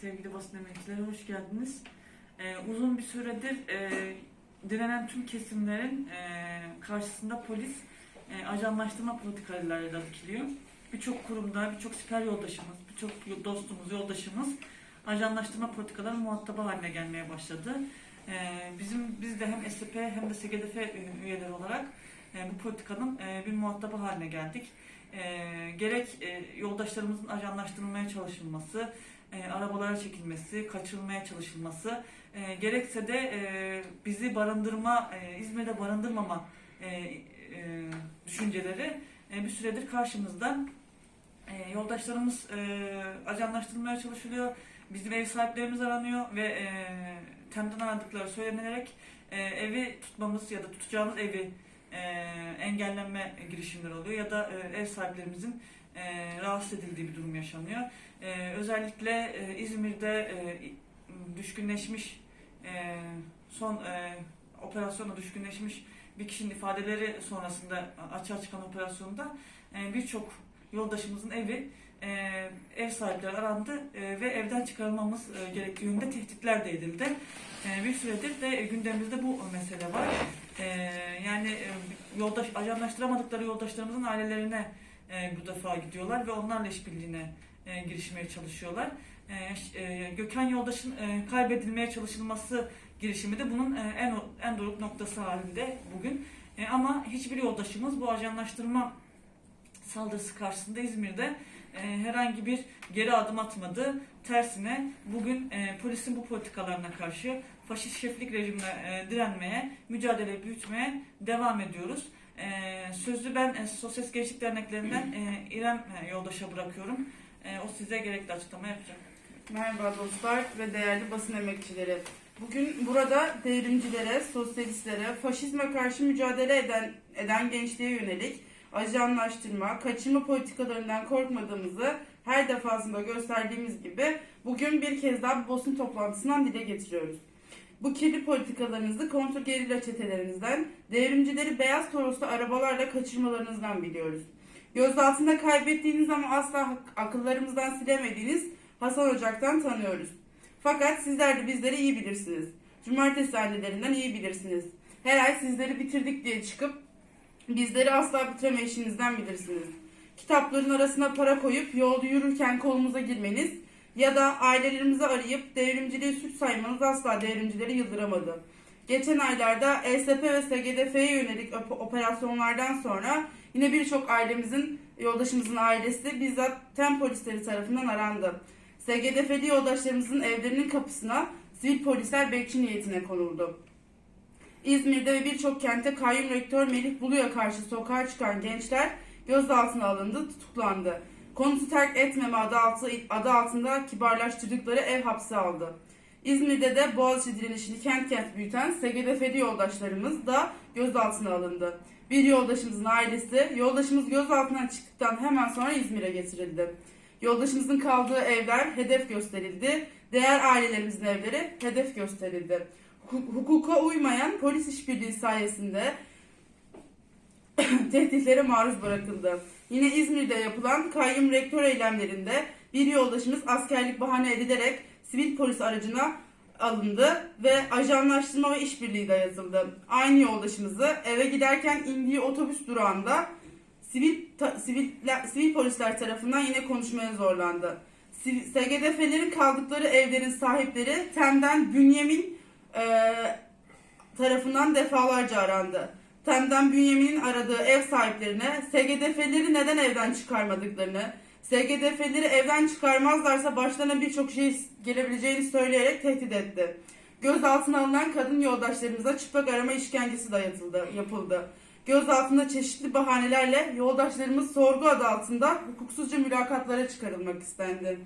Sevgili basın emekçileri hoş geldiniz. Ee, uzun bir süredir e, direnen tüm kesimlerin e, karşısında polis e, ajanlaştırma politikalarıyla dikiliyor. Birçok kurumda, birçok siper yoldaşımız, birçok dostumuz, yoldaşımız ajanlaştırma politikaları muhatabı haline gelmeye başladı. E, bizim biz de hem SDP hem de SGDF üyeleri olarak e, bu politikanın e, bir muhatabı haline geldik. E, gerek e, yoldaşlarımızın ajanlaştırılmaya çalışılması, e, arabalara çekilmesi, kaçırılmaya çalışılması, e, gerekse de e, bizi barındırma, e, İzmir'de barındırmama e, e, düşünceleri e, bir süredir karşımızda. E, yoldaşlarımız e, ajanlaştırılmaya çalışılıyor, bizim ev sahiplerimiz aranıyor ve e, temden aradıkları söylenilerek e, evi tutmamız ya da tutacağımız evi e, engellenme girişimleri oluyor ya da e, ev sahiplerimizin e, rahatsız edildiği bir durum yaşanıyor. E, özellikle e, İzmir'de e, düşkünleşmiş e, son e, operasyona düşkünleşmiş bir kişinin ifadeleri sonrasında açığa çıkan operasyonda e, birçok yoldaşımızın evi e, ev sahipleri arandı e, ve evden çıkarılmamız e, gerektiği yönde tehditler de edildi. E, bir süredir de gündemimizde bu mesele var. E, yani yoldaş ajanlaştıramadıkları yoldaşlarımızın ailelerine e, bu defa gidiyorlar ve onlarla işbirliğine e, girişmeye çalışıyorlar. E, e, Gökhan Yoldaş'ın e, kaybedilmeye çalışılması girişimi de bunun e, en en doruk noktası halinde bugün. E, ama hiçbir yoldaşımız bu ajanlaştırma saldırısı karşısında İzmir'de herhangi bir geri adım atmadı. Tersine bugün e, polisin bu politikalarına karşı faşist şeflik rejimine e, direnmeye, mücadele büyütmeye devam ediyoruz. E, sözü ben e, Sosyalist Gençlik Derneklerinden e, İrem e, Yoldaş'a bırakıyorum. E, o size gerekli açıklama yapacak. Merhaba dostlar ve değerli basın emekçileri. Bugün burada devrimcilere, sosyalistlere, faşizme karşı mücadele eden, eden gençliğe yönelik ajanlaştırma, kaçırma politikalarından korkmadığımızı her defasında gösterdiğimiz gibi bugün bir kez daha bu basın toplantısından dile getiriyoruz. Bu kirli politikalarınızı kontra gerilla çetelerinizden, devrimcileri beyaz toroslu arabalarla kaçırmalarınızdan biliyoruz. Gözaltında kaybettiğiniz ama asla akıllarımızdan silemediğiniz Hasan Ocak'tan tanıyoruz. Fakat sizler de bizleri iyi bilirsiniz. Cumartesi annelerinden iyi bilirsiniz. Her ay sizleri bitirdik diye çıkıp bizleri asla bitiremeyişinizden bilirsiniz. Kitapların arasına para koyup yolda yürürken kolumuza girmeniz ya da ailelerimizi arayıp devrimciliği suç saymanız asla devrimcileri yıldıramadı. Geçen aylarda ESP ve SGDF'ye yönelik op- operasyonlardan sonra yine birçok ailemizin, yoldaşımızın ailesi bizzat TEM polisleri tarafından arandı. SGDF'li yoldaşlarımızın evlerinin kapısına sivil polisler bekçi niyetine konuldu. İzmir'de ve birçok kente kayyum rektör Melih Bulu'ya karşı sokağa çıkan gençler gözaltına alındı, tutuklandı. Konutu terk etmeme adı, altı, adı altında kibarlaştırdıkları ev hapsi aldı. İzmir'de de Boğaziçi direnişini kent kent büyüten SGDF'li yoldaşlarımız da gözaltına alındı. Bir yoldaşımızın ailesi, yoldaşımız gözaltından çıktıktan hemen sonra İzmir'e getirildi. Yoldaşımızın kaldığı evler hedef gösterildi. Diğer ailelerimizin evleri hedef gösterildi. Hu- Hukuka uymayan polis işbirliği sayesinde tehditlere maruz bırakıldı. Yine İzmir'de yapılan kayyum rektör eylemlerinde bir yoldaşımız askerlik bahane edilerek sivil polis aracına alındı ve ajanlaştırma ve işbirliği dayatıldı. Aynı yoldaşımızı eve giderken indiği otobüs durağında sivil ta- sivil sivil polisler tarafından yine konuşmaya zorlandı. SGDF'lerin kaldıkları evlerin sahipleri TEM'den Bünyamin e, tarafından defalarca arandı. TEM'den Bünyamin'in aradığı ev sahiplerine SGDF'leri neden evden çıkarmadıklarını, SGDF'leri evden çıkarmazlarsa başlarına birçok şey gelebileceğini söyleyerek tehdit etti. Gözaltına alınan kadın yoldaşlarımıza çıplak arama işkencesi dayatıldı, yapıldı. Gözaltında çeşitli bahanelerle yoldaşlarımız sorgu adı altında hukuksuzca mülakatlara çıkarılmak istendi.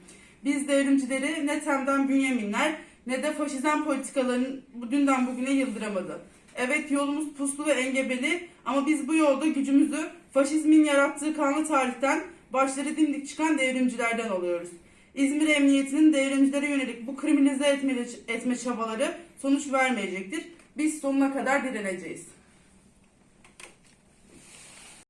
Biz devrimcileri ne Tem'den Bünyaminler ne de faşizan politikaların bu dünden bugüne yıldıramadı. Evet yolumuz puslu ve engebeli ama biz bu yolda gücümüzü faşizmin yarattığı kanlı tarihten başları dimdik çıkan devrimcilerden alıyoruz. İzmir Emniyeti'nin devrimcilere yönelik bu kriminalize etme, etme çabaları sonuç vermeyecektir. Biz sonuna kadar direneceğiz.